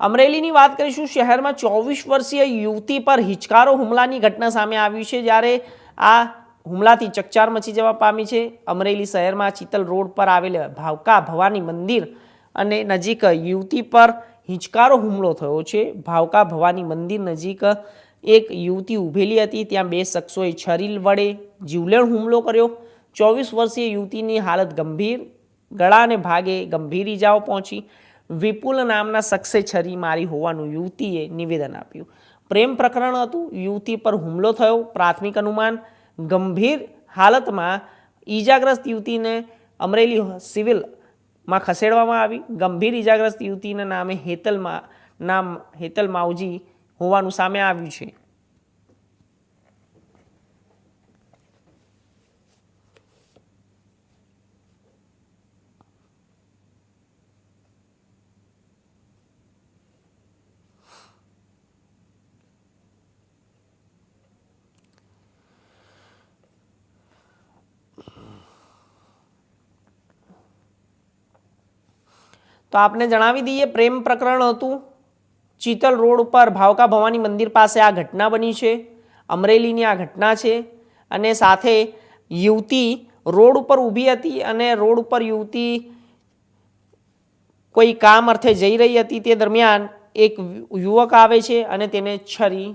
અમરેલીની વાત કરીશું, શહેરમાં ચોવીસ વર્ષીય યુવતી પર હિચકારો હુમલાની ઘટના સામે આવી છે, જ્યારે આ હુમલાથી ચકચાર મચી જવા પામી છે. અમરેલી શહેરમાં ચિતલ રોડ પર આવેલ ભાવકા ભવાની મંદિર અને નજીક યુવતી પર હિંચકારો હુમલો થયો છે. ભાવકા ભવાની મંદિર નજીક એક યુવતી ઊભેલી હતી, ત્યાં બે શખ્સોએ છરીલ વડે જીવલેણ હુમલો કર્યો. ચોવીસ વર્ષીય યુવતીની હાલત ગંભીર ગળા અને ભાગે ગંભીર ઇજાઓ પહોંચી. વિપુલ નામના શખ્સે છરી મારી હોવાનું યુવતીએ નિવેદન આપ્યું. પ્રેમ પ્રકરણ હતું. યુવતી પર હુમલો થયો. પ્રાથમિક અનુમાન. ગંભીર હાલતમાં ઈજાગ્રસ્ત યુવતીને અમરેલી સિવિલમાં ખસેડવામાં આવી. ગંભીર ઈજાગ્રસ્ત યુવતીના નામે હેતલમાં નામ હેતલ માવજી હોવાનું સામે આવ્યું છે. તો આપને જણાવી દઈએ, પ્રેમ પ્રકરણ હતું. ચિતલ રોડ ઉપર ભાવકા ભવાની મંદિર પાસે આ ઘટના બની છે. અમરેલીની આ ઘટના છે અને સાથે યુવતી રોડ ઉપર ઊભી હતી અને રોડ ઉપર યુવતી કોઈ કામ અર્થે જઈ રહી હતી તે દરમિયાન એક યુવક આવે છે અને તેને છરી